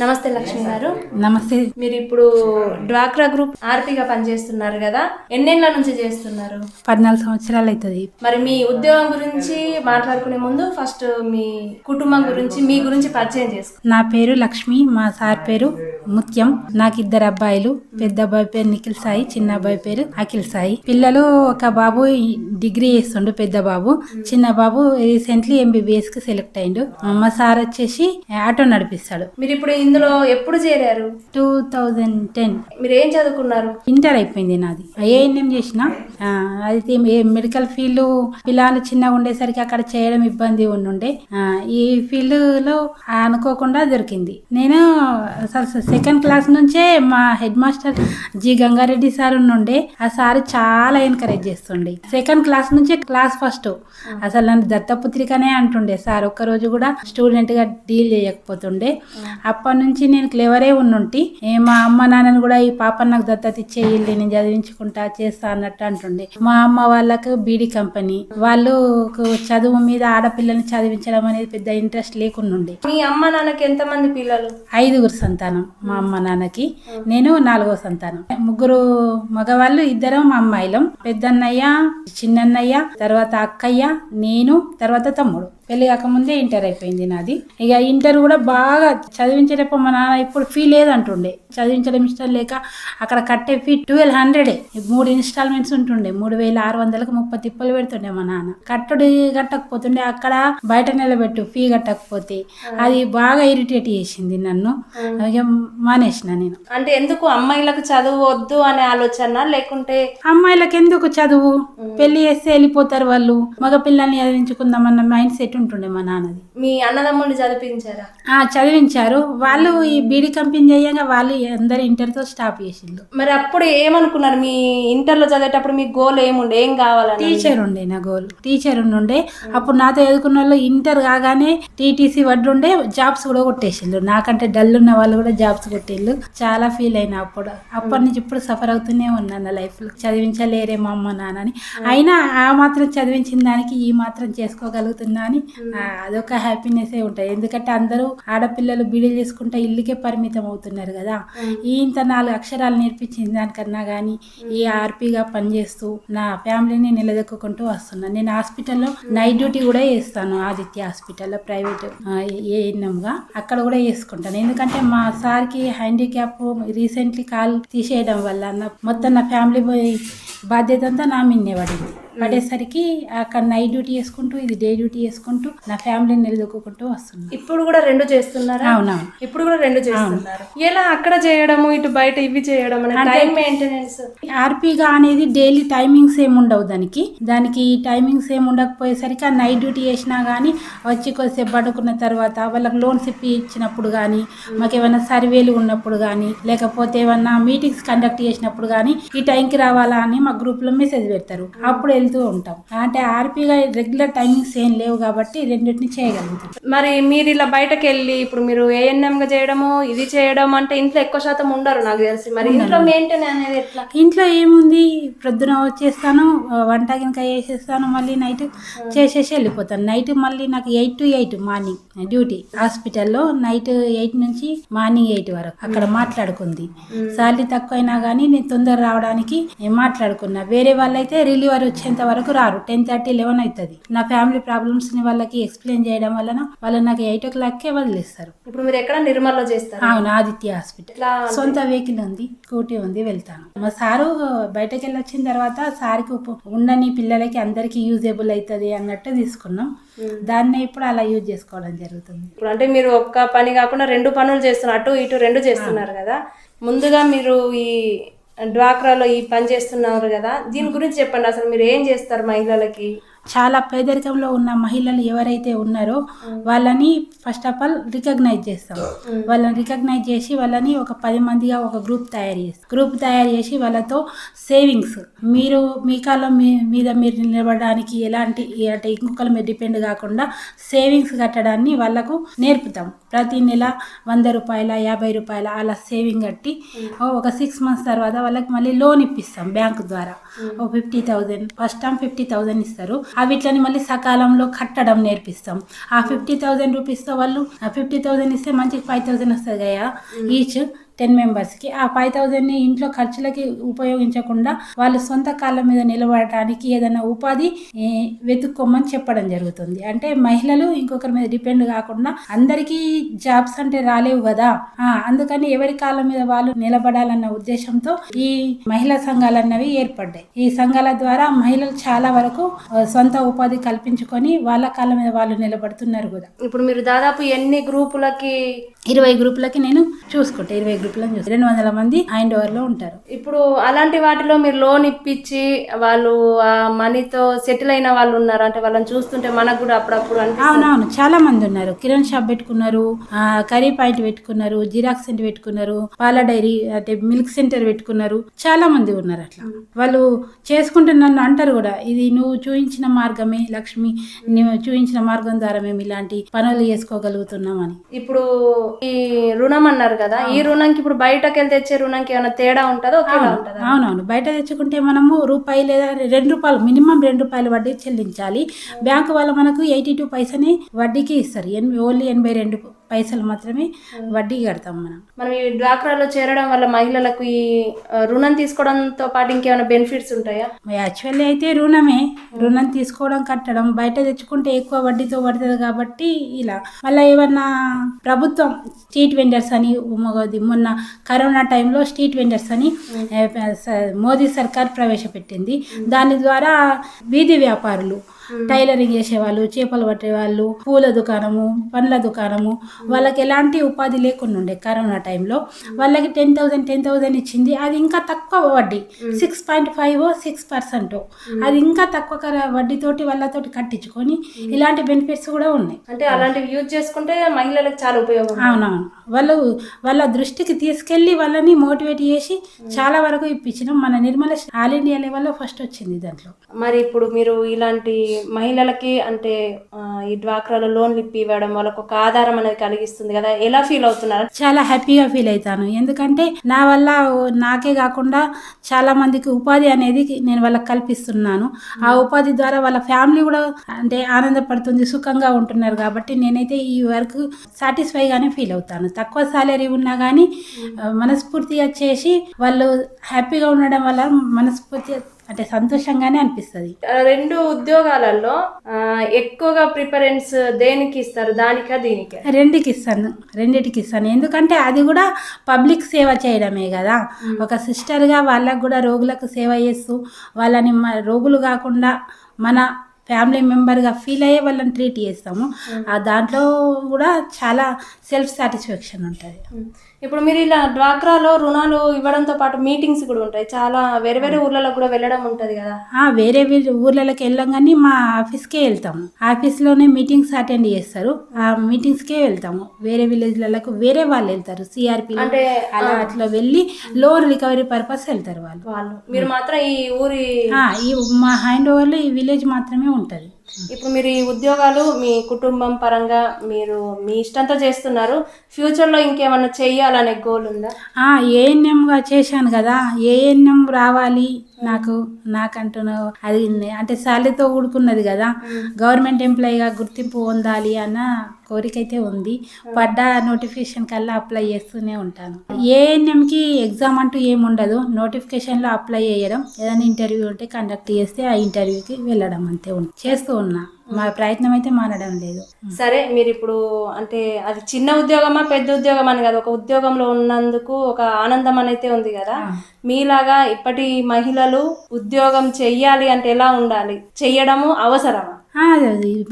నమస్తే లక్ష్మి గారు. నమస్తే. మీరు ఇప్పుడు డ్వాక్రా గ్రూప్ ఆర్పీగా పనిచేస్తున్నారు కదా. ఎన్నేళ్ళ నుంచి చేస్తున్నారు? పద్నాలుగు సంవత్సరాలు అవుతుంది. మరి మీ ఉద్యోగం గురించి మాట్లాడుకునే ముందు ఫస్ట్ మీ కుటుంబం గురించి మీ గురించి పరిచయం చేసుకో. నా పేరు లక్ష్మి మా సార్ పేరు ముత్యం. నాకు ఇద్దరు అబ్బాయిలు పెద్ద అబ్బాయి పేరు నిఖిల్ సాయి చిన్న అబ్బాయి పేరు అఖిల్ సాయి. పిల్లలు ఒక బాబు డిగ్రీ చేస్తుండు పెద్ద బాబు. చిన్న బాబు రీసెంట్లీ ఎంబీబీఎస్కి సెలెక్ట్ అయిండు. మా సార్ వచ్చేసి ఆటో నడిపిస్తాడు. మీరు ఇప్పుడు ఇందులో ఎప్పుడు చేరారు? Two thousand ten. మీరు ఏం చదువుకున్నారు? ఇంటర్ అయిపోయింది నాది. ఏఎన్ఎం చేసిన. అయితే మెడికల్ ఫీల్డ్ పిల్లలు చిన్నగా ఉండేసరికి అక్కడ చేయడం ఇబ్బంది ఉండుండే. ఈ ఫీల్డ్లో అనుకోకుండా దొరికింది. నేను అసలు సెకండ్ క్లాస్ నుంచే మా head master G Gangareddy sir ఉండే ఆ సార్ చాలా ఎంకరేజ్ చేస్తుండే. సెకండ్ క్లాస్ నుంచే క్లాస్ ఫస్ట్. అసలు నన్ను దత్తపుత్రికనే అంటుండే. సార్ ఒక్కరోజు కూడా స్టూడెంట్గా డీల్ చేయకపోతుండే. అప్పటి నుంచి నేను క్లెవరే ఉన్నుంటి. మా అమ్మ నాన్నని కూడా ఈ పాప నాకు దత్తత ఇచ్చేయి నేను చదివించుకుంటా చేస్తా అన్నట్టు అంటుండే. మా అమ్మ వాళ్ళకు బీడీ కంపెనీ. వాళ్ళు చదువు మీద ఆడపిల్లల్ని చదివించడం అనేది పెద్ద ఇంట్రెస్ట్ లేకుండా మీ అమ్మ నాన్నకి ఎంతమంది పిల్లలు? ఐదుగురు సంతానం మా అమ్మ నాన్నకి. నేను నాలుగో సంతానం. ముగ్గురు మగవాళ్ళు ఇద్దరం మా అమ్మాయిలం. పెద్దన్నయ్య చిన్నన్నయ్య తర్వాత అక్కయ్య నేను తర్వాత తమ్ముడు. పెళ్ళి కాకముందే ఇంటర్ అయిపోయింది నాది. ఇక ఇంటర్ కూడా బాగా చదివించేటప్పుడు మా నాన్న ఇప్పుడు ఫీ లేదంటుండే. చదివించడం ఇష్టం లేక అక్కడ కట్టే ఫీ ట్వెల్వ్ హండ్రెడే మూడు ఇన్స్టాల్మెంట్స్ ఉంటుండే. మూడు వేల ఆరు వందలకు ముప్పై తిప్పలు పెడుతుండే మా నాన్న. కట్టుడు కట్టకపోతుండే అక్కడ బయట నిలబెట్టు ఫీ కట్టకపోతే. అది బాగా ఇరిటేట్ చేసింది నన్ను. మానేసిన నేను. అంటే ఎందుకు అమ్మాయిలకు చదువు వద్దు అనే ఆలోచన లేకుంటే? అమ్మాయిలకు ఎందుకు చదువు పెళ్ళి చేస్తే వెళ్ళిపోతారు వాళ్ళు. మగ పిల్లల్ని చదివించుకుందామన్న మైండ్ సెట్ ఉంటుండే మా నాన్నది. మీ అన్నదమ్ముడిని చదివించారా? ఆ చదివించారు. వాళ్ళు ఈ బీడీ కంపెనీ చేయగా వాళ్ళు అందరు ఇంటర్తో స్టాప్ చేసిండ్రు. మరి అప్పుడు ఏమనుకున్నారు? మీ ఇంటర్లో చదివేటప్పుడు మీ గోల్ ఏముండే? ఏం కావాలని టీచర్ ఉండే నా గోల్ టీచర్ ఉండే అప్పుడు నాతో చదువుకున్న వాళ్ళు ఇంటర్ కాగానే టీటీసీ వడ్డు ఉండే జాబ్స్ కూడా కొట్టేసిండ్రు. నాకంటే డల్ ఉన్న వాళ్ళు కూడా జాబ్స్ కొట్టిండ్రు. చాలా ఫీల్ అయినా అప్పుడు. అప్పటి నుంచి ఇప్పుడు సఫర్ అవుతూనే ఉన్నాను నా లైఫ్లో. చదివించలేరే మా అమ్మ నాన్నని అయినా ఆ మాత్రం చదివించిన దానికి ఈ మాత్రం చేసుకోగలుగుతున్నా అని అదొక హ్యాపీనెస్ ఉంటుంది ఎందుకంటే అందరూ ఆడపిల్లలు బీడీలు చేసుకుంటే ఇల్లుకే పరిమితం అవుతున్నారు కదా. ఈ ఇంత నాలుగు అక్షరాలు నేర్పించిన దానికన్నా కానీ ఈ ఆర్పీగా పనిచేస్తూ నా ఫ్యామిలీని నిలదొక్కుంటూ వస్తున్నాను నేను హాస్పిటల్లో నైట్ డ్యూటీ కూడా చేస్తాను. ఆదిత్య హాస్పిటల్లో ప్రైవేట్ ఏఎన్ఎంగా అక్కడ కూడా చేసుకుంటాను. ఎందుకంటే మా సార్కి హ్యాండిక్యాప్ రీసెంట్లీ కాల్ తీసేయడం వల్ల నా మొత్తం నా ఫ్యామిలీ బాధ్యత అంతా నా మీదనే పడింది. పడేసరికి అక్కడ నైట్ డ్యూటీ చేసుకుంటూ ఇది డే డ్యూటీ చేసుకుంటూ నా ఫ్యామిలీని నిలదొక్కుంటూ వస్తున్నాను ఇప్పుడు కూడా రెండు చేస్తున్నారా? అవునవును. ఇప్పుడు కూడా రెండు చేస్తున్నారు. ఎలా అక్కడ చేయడము ఇటు బయట ఇవి చేయడం టైం మెయింటెనెన్స్ ఆర్పీగా అనేది డైలీ టైమింగ్స్ ఏమి ఉండవు దానికి. దానికి టైమింగ్స్ ఏమి ఉండకపోయేసరికి ఆ నైట్ డ్యూటీ చేసినా కానీ వచ్చి కొద్దిసేపు పడుకున్న తర్వాత వాళ్ళకి లోన్స్ ఇప్పి ఇచ్చినప్పుడు కానీ మాకు ఏమైనా సర్వేలు ఉన్నప్పుడు కానీ లేకపోతే ఏమన్నా మీటింగ్స్ కండక్ట్ చేసినప్పుడు కానీ ఈ టైంకి రావాలా అని మా గ్రూప్లో మెసేజ్ పెడతారు. అప్పుడు వెళ్తూ ఉంటాం. అంటే ఆర్పీగా రెగ్యులర్ టైమింగ్స్ ఏం లేవు కాబట్టి రెండింటిని చేయగలుగుతాం. మరి మీరు ఇలా బయటకు వెళ్ళి ఇప్పుడు మీరు ఏఎన్ఎం గా చేయడము ఇది చేయడం అంటే ఇంట్లో ఎక్కువ శాతం ఉండరు నాకు తెలిసి. మరి ఇంట్లో మెయింటైన్ అనేది ఎట్లా? ఇంట్లో ఏముంది? ప్రొద్దున వచ్చేస్తాను వంట గినక చేసేస్తాను మళ్ళీ నైట్ చేసేసి వెళ్ళిపోతాను. నైట్ మళ్ళీ నాకు eight to eight morning duty. హాస్పిటల్లో నైట్ ఎయిట్ నుంచి మార్నింగ్ ఎయిట్ వరకు అక్కడ మాట్లాడుకుంది. సాలరీ తక్కువైనా కానీ నేను తొందర రావడానికి నేను మాట్లాడుకున్నా. వేరే వాళ్ళైతే రిలీవర్ వచ్చేంత వరకు రారు. టెన్ థర్టీ లెవెన్ అవుతుంది. నా ఫ్యామిలీ ప్రాబ్లమ్స్ని వాళ్ళకి ఎక్స్ప్లెయిన్ చేయడం వలన వాళ్ళు నాకు ఎయిట్ ఓ క్లాక్కే వదిలేస్తారు. ఇప్పుడు మీరు ఎక్కడ నిర్మల్లో చేస్తారు? అవును ఆదిత్య హాస్పిటల్. సొంత వెహికల్ ఉంది స్కూటీ ఉంది వెళ్తాను. మా సారు బయటకు వెళ్ళి వచ్చిన తర్వాత సార్కి ఉండని పిల్లలకి అందరికి యూజేబుల్ అవుతుంది అన్నట్టు తీసుకున్నాం. దాన్ని ఇప్పుడు అలా యూజ్ చేసుకోవడం జరుగుతుంది. ఇప్పుడు అంటే మీరు ఒక్క పని కాకుండా రెండు పనులు చేస్తున్నారు. అటు ఇటు రెండు చేస్తున్నారు కదా. ముందుగా మీరు ఈ డ్వాక్రాలో ఈ పని చేస్తున్నారు కదా దీని గురించి చెప్పండి. అసలు మీరు ఏం చేస్తారు మహిళలకి? చాలా పేదరికంలో ఉన్న మహిళలు ఎవరైతే ఉన్నారో వాళ్ళని ఫస్ట్ ఆఫ్ ఆల్ రికగ్నైజ్ చేస్తాం. వాళ్ళని రికగ్నైజ్ చేసి వాళ్ళని ఒక పది మందిగా ఒక గ్రూప్ తయారు చేస్తాం. గ్రూప్ తయారు చేసి వాళ్ళతో సేవింగ్స్ మీరు మీ కాలం మీ మీద మీరు నిలబడడానికి ఎలాంటి అంటే ఇంకొకరి మీద డిపెండ్ కాకుండా సేవింగ్స్ కట్టడాన్ని వాళ్ళకు నేర్పుతాం. ప్రతి నెల వంద రూపాయల యాభై రూపాయల అలా సేవింగ్ కట్టి ఓ ఒక సిక్స్ మంత్స్ తర్వాత వాళ్ళకి మళ్ళీ లోన్ ఇప్పిస్తాం బ్యాంకు ద్వారా. ఓ fifty thousand first time fifty thousand ఇస్తారు. అవిట్లని మళ్ళీ సకాలంలో కట్టడం నేర్పిస్తాం. ఆ ఫిఫ్టీ థౌజండ్ రూపీస్తో వాళ్ళు ఆ ఫిఫ్టీ థౌజండ్ ఇస్తే మంచి ఫైవ్ థౌజండ్ వస్తుంది కదా ఈచ్ టెన్ మెంబర్స్కి ఆ ఫైవ్ థౌజండ్ని ఇంట్లో ఖర్చులకి ఉపయోగించకుండా వాళ్ళు సొంత కాళ్ళ మీద నిలబడటానికి ఏదైనా ఉపాధి వెతుక్కోమని చెప్పడం జరుగుతుంది. అంటే మహిళలు ఇంకొకరి మీద డిపెండ్ కాకుండా అందరికీ జాబ్స్ అంటే రాలేవు కదా. ఆ, అందుకని ఎవరి కాళ్ళ మీద వాళ్ళు నిలబడాలన్న ఉద్దేశంతో ఈ మహిళా సంఘాలు అన్నవి ఏర్పడ్డాయి. ఈ సంఘాల ద్వారా మహిళలు చాలా వరకు సొంత ఉపాధి కల్పించుకొని వాళ్ళ కాళ్ళ మీద వాళ్ళు నిలబడుతున్నారు కూడా. ఇప్పుడు మీరు దాదాపు ఎన్ని గ్రూపులకి ఇరవై గ్రూపులకి నేను చూసుకుంటా. ఇరవై గ్రూపులను చూసి రెండు వందల మంది హ్యాండ్ ఓవర్లో ఉంటారు. ఇప్పుడు అలాంటి వాటిలో మీరు లోన్ ఇప్పించి వాళ్ళు ఆ మనీతో సెటిల్ అయిన వాళ్ళు ఉన్నారు. అంటే వాళ్ళని చూస్తుంటే మనకు కూడా అప్పుడప్పుడు అవునవును చాలా మంది ఉన్నారు. కిరణ్ షాప్ పెట్టుకున్నారు కర్రీ పాయింట్ పెట్టుకున్నారు జిరాక్స్ సెంటర్ పెట్టుకున్నారు పాల డైరీ అంటే మిల్క్ సెంటర్ పెట్టుకున్నారు. చాలా మంది ఉన్నారు అట్లా. వాళ్ళు చేసుకుంటే నన్ను అంటారు కూడా ఇది నువ్వు చూపించిన మార్గమే లక్ష్మి నువ్వు చూపించిన మార్గం ద్వారా మేము ఇలాంటి పనులు చేసుకోగలుగుతున్నాం అని ఇప్పుడు ఈ రుణం అన్నారు కదా ఈ రుణంకి ఇప్పుడు బయటకు వెళ్తే తెచ్చే రుణంకి ఏమైనా తేడా ఉంటుందా? ఒకేలా ఉంటుందా? అవునవును. బయట తెచ్చుకుంటే మనము రూపాయి లేదా రెండు రూపాయలు మినిమం రెండు రూపాయలు వడ్డీ చెల్లించాలి. బ్యాంకు వాళ్ళు మనకు ఎయిటీ టూ పైసని వడ్డీకి ఇస్తారు. ఎన్- ఓన్లీ ఎనభై రెండు పైసలు మాత్రమే వడ్డీ కడతాం మనం. మనం ఈ డ్వాక్రాలో చేరడం వల్ల మహిళలకు ఈ రుణం తీసుకోవడంతో పాటు ఇంకేమైనా బెనిఫిట్స్ ఉంటాయా? యాక్చువల్లీ అయితే రుణమే. రుణం తీసుకోవడం కట్టడం బయట తెచ్చుకుంటే ఎక్కువ వడ్డీతో పడుతుంది కాబట్టి ఇలా. మళ్ళీ ఏమన్నా ప్రభుత్వం స్ట్రీట్ వెండర్స్ అని మొగది మొన్న కరోనా టైంలో స్ట్రీట్ వెండర్స్ అని మోదీ సర్కార్ ప్రవేశపెట్టింది. దాని ద్వారా వీధి వ్యాపారులు టైలరింగ్ చేసేవాళ్ళు చేపలు పట్టేవాళ్ళు పూల దుకాణము పండ్ల దుకాణము. వాళ్ళకి ఎలాంటి ఉపాధి లేకుండా ఉండే కరోనా టైంలో వాళ్ళకి టెన్ థౌసండ్ టెన్ థౌసండ్ ఇచ్చింది. అది ఇంకా తక్కువ వడ్డీ six point five six percent అది ఇంకా తక్కువ కర- వడ్డీతోటి వాళ్ళతోటి కట్టించుకొని ఇలాంటి బెనిఫిట్స్ కూడా ఉన్నాయి. అంటే అలాంటివి యూజ్ చేసుకుంటే మహిళలకు చాలా ఉపయోగం. అవునవును. వాళ్ళు వాళ్ళ దృష్టికి తీసుకెళ్ళి వాళ్ళని మోటివేట్ చేసి చాలా వరకు ఇప్పించినాం. మన నిర్మల ఆల్ ఇండియా లెవెల్లో ఫస్ట్ వచ్చింది దాంట్లో. మరి ఇప్పుడు మీరు ఇలాంటి మహిళలకి అంటే ఈ డ్వాక్రాలో లోన్లు ఇప్పి ఇవ్వడం వాళ్ళకు ఒక ఆధారం అనేది కలిగిస్తుంది కదా. ఎలా ఫీల్ అవుతున్నారు? చాలా హ్యాపీగా ఫీల్ అవుతాను. ఎందుకంటే నా వల్ల నాకే కాకుండా చాలా మందికి ఉపాధి అనేది నేను వాళ్ళకి కల్పిస్తున్నాను. ఆ ఉపాధి ద్వారా వాళ్ళ ఫ్యామిలీ కూడా అంటే ఆనందపడుతుంది సుఖంగా ఉంటున్నారు కాబట్టి నేనైతే ఈ వర్క్ సాటిస్ఫైగానే ఫీల్ అవుతాను. తక్కువ సాలరీ ఉన్నా కానీ మనస్ఫూర్తిగా చేసి వాళ్ళు హ్యాపీగా ఉండడం వల్ల మనస్ఫూర్తి అంటే సంతోషంగానే అనిపిస్తుంది. రెండు ఉద్యోగాలలో ఎక్కువగా ప్రిఫరెన్స్ దేనికి ఇస్తారు? దానికా దీనికా? రెండుకి ఇస్తాను రెండిటికి ఇస్తాను ఎందుకంటే అది కూడా పబ్లిక్ సేవ చేయడమే కదా. ఒక సిస్టర్గా వాళ్ళకు కూడా రోగులకు సేవ చేస్తూ వాళ్ళని రోగులు కాకుండా మన ఫ్యామిలీ మెంబర్గా ఫీల్ అయ్యే వాళ్ళని ట్రీట్ చేస్తాము. ఆ దాంట్లో కూడా చాలా సెల్ఫ్ సాటిస్ఫాక్షన్ ఉంటుంది ఇప్పుడు మీరు ఇలా డ్వాక్రాలో రుణాలు ఇవ్వడంతో పాటు మీటింగ్స్ కూడా ఉంటాయి. చాలా వేరే వేరే ఊర్లలో కూడా వెళ్ళడం ఉంటది కదా. వేరే వీళ్ళ ఊర్లలోకి వెళ్ళంగానే మా ఆఫీస్కే వెళ్తాము. ఆఫీస్లోనే మీటింగ్స్ అటెండ్ చేస్తారు. ఆ మీటింగ్స్కే వెళ్తాము. వేరే విలేజ్లకు వేరే వాళ్ళు వెళ్తారు. సిఆర్పి అంటే అలా అట్లా వెళ్ళి లోన్ రికవరీ పర్పస్ వెళ్తారు వాళ్ళు. వాళ్ళు. మీరు మాత్రం ఈ ఊరి ఈ మా హ్యాండ్ ఓవర్లో ఈ విలేజ్ మాత్రమే ఉంటుంది. ఇప్పుడు మీరు ఈ ఉద్యోగాలు మీ కుటుంబం పరంగా మీరు మీ ఇష్టంతో చేస్తున్నారు. ఫ్యూచర్లో ఇంకేమన్నా చెయ్యాలనే గోల్ ఉందా? ఏఎన్ఎంగా చేశాను కదా ఏఎన్ఎం రావాలి? నాకు నాకంటూ అది అంటే శాలరీతో కూడుకున్నది కదా గవర్నమెంట్ ఎంప్లాయీగా గుర్తింపు పొందాలి అన్న కోరిక అయితే ఉంది పడ్డ నోటిఫికేషన్ కల్లా అప్లై చేస్తూనే ఉంటాను. ఏఎన్ఎంకి ఎగ్జామ్ అంటూ ఏమి ఉండదు. నోటిఫికేషన్లో అప్లై చేయడం. ఏదైనా ఇంటర్వ్యూ ఉంటే కండక్ట్ చేస్తే ఆ ఇంటర్వ్యూకి వెళ్ళడం అంతే ఉంది చేస్తూ ఉన్నా. మా ప్రయత్నం అయితే మానడం లేదు. సరే మీరు ఇప్పుడు అంటే అది చిన్న ఉద్యోగమా పెద్ద ఉద్యోగం అని కదా ఒక ఉద్యోగంలో ఉన్నందుకు ఒక ఆనందం అనేది ఉంది కదా? మీలాగా ఇప్పటి మహిళలు ఉద్యోగం చెయ్యాలి అంటే ఎలా ఉండాలి? చెయ్యడము అవసరమా?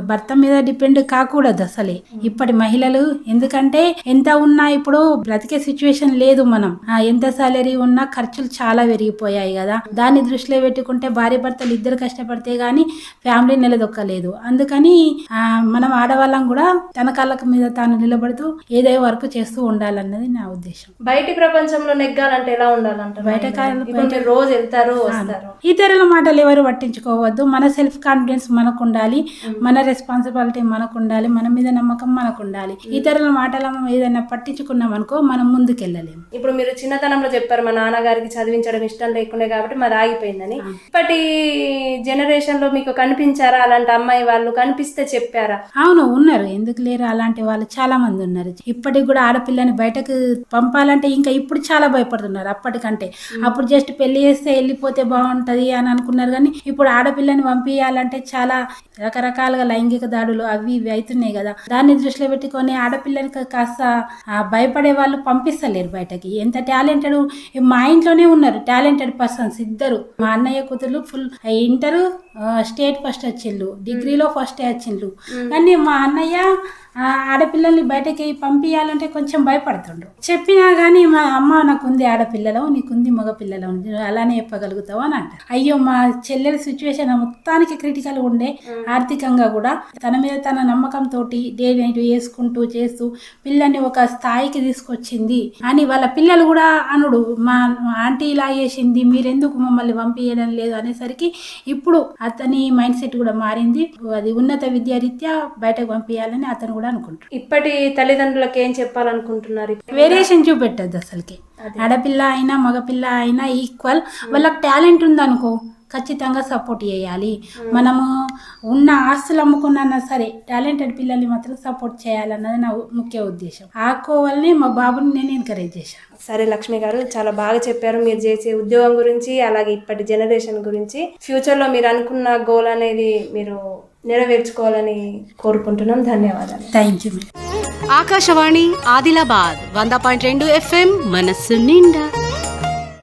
భర్త మీద డిపెండ్ కాకూడదు అసలే. ఇప్పటి మహిళలు ఎందుకంటే ఎంత ఉన్నా ఇప్పుడు బ్రతికే సిచ్యువేషన్ లేదు మనం. ఎంత సాలరీ ఉన్నా ఖర్చులు చాలా పెరిగిపోయాయి కదా. దాన్ని దృష్టిలో పెట్టుకుంటే భార్య భర్తలు ఇద్దరు కష్టపడితే గానీ ఫ్యామిలీ నిలదొక్కలేదు. అందుకని మనం ఆడవాళ్ళం కూడా తన కాళ్ళకు మీద తాను నిలబడుతూ ఏదో వర్క్ చేస్తూ ఉండాలన్నది నా ఉద్దేశం. బయటి ప్రపంచంలో నెగ్గాలంటే ఎలా ఉండాలంటారు? బయట రోజు వెళ్తారు ఇతరుల మాటలు ఎవరు పట్టించుకోవద్దు. మన సెల్ఫ్ కాన్ఫిడెన్స్ మనకు ఉండాలి ఉండాలి మన రెస్పాన్సిబిలిటీ మనకు ఉండాలి మన మీద నమ్మకం మనకు ఉండాలి ఇతరుల మాటల ఏదైనా పట్టించుకున్నాం అనుకో మనం ముందుకెళ్ళలేము ఇప్పుడు మీరు చిన్నతనంలో చెప్పారు మా నాన్నగారికి చదివించడం ఇష్టం లేకుండే కాబట్టి మాది ఆగిపోయిందని. ఇప్పటి జనరేషన్లో మీకు కనిపించారా? అలాంటి అమ్మాయి వాళ్ళు కనిపిస్తే చెప్పారా? అవును ఉన్నారు. ఎందుకు లేరు? అలాంటి వాళ్ళు చాలా మంది ఉన్నారు. ఇప్పటికి కూడా ఆడపిల్లని బయటకు పంపాలంటే ఇంకా ఇప్పుడు చాలా భయపడుతున్నారు అప్పటికంటే. అప్పుడు జస్ట్ పెళ్ళి చేస్తే వెళ్ళిపోతే బాగుంటది అని అనుకున్నారు కానీ ఇప్పుడు ఆడపిల్లని పంపించాలంటే చాలా రకరకాలుగా లైంగిక దాడులు అవి ఇవి అవుతున్నాయి కదా. దాన్ని దృష్టిలో పెట్టుకొని ఆడపిల్లని కా- కాస్త భయపడే వాళ్ళు పంపిస్తలేరు బయటకి. ఎంత టాలెంటెడ్ మా ఇంట్లోనే ఉన్నారు టాలెంటెడ్ పర్సన్స్ ఇద్దరు. మా అన్నయ్య కూతురు ఫుల్ ఇంటర్ స్టేట్ ఫస్ట్ వచ్చిండ్రు. డిగ్రీలో ఫస్ట్ వచ్చిండ్రు. కానీ మా అన్నయ్య ఆడపిల్లల్ని బయటకి పంపించాలంటే కొంచెం భయపడుతుండ్రు. చెప్పినా కానీ మా అమ్మ నాకుంది ఆడపిల్లలో నీకుంది మగ పిల్లలో ఉంది నువ్వు అలానే చెప్పగలుగుతావు అని అంట అయ్యో మా చెల్లెల సిచ్యువేషన్ మొత్తానికి క్రిటికల్ ఉండే. ఆర్థికంగా కూడా తన మీద తన నమ్మకంతో డే నైట్ వేసుకుంటూ చేస్తూ పిల్లని ఒక స్థాయికి తీసుకొచ్చింది. అని వాళ్ళ పిల్లలు కూడా అనుడు మా ఆంటీ ఇలా చేసింది మీరెందుకు మమ్మల్ని పంపించడం లేదు? అనేసరికి ఇప్పుడు అతని మైండ్ సెట్ కూడా మారింది. అది ఉన్నత విద్యారీత్యా బయటకు పంపించాలని అతను కూడా అనుకుంటాడు. ఇప్పటి తల్లిదండ్రులకు ఏం చెప్పాలనుకుంటున్నారు వేరియేషన్ చూపెట్టద్దు అసలుకి. ఆడపిల్ల అయినా మగపిల్ల అయినా ఈక్వల్. వాళ్ళకి టాలెంట్ ఉందనుకో ఖచ్చితంగా సపోర్ట్ చేయాలి. మనము ఉన్న ఆస్తులు అమ్ముకున్నా సరే టాలెంటెడ్ పిల్లల్ని మాత్రం సపోర్ట్ చేయాలన్నది నా ముఖ్య ఉద్దేశం. ఆ కోవల్ని మా బాబుని నేను ఎంకరేజ్ చేశాను సరే లక్ష్మి గారు చాలా బాగా చెప్పారు. మీరు చేసే ఉద్యోగం గురించి అలాగే ఇప్పటి జనరేషన్ గురించి ఫ్యూచర్లో మీరు అనుకున్న గోల్ అనేది మీరు నెరవేర్చుకోవాలని కోరుకుంటున్నాం. ధన్యవాదాలు. థ్యాంక్ యూ ఆకాశవాణి ఆదిలాబాద్ వంద పాయింట్ రెండు ఎఫ్ఎం మనస్సు నిండా.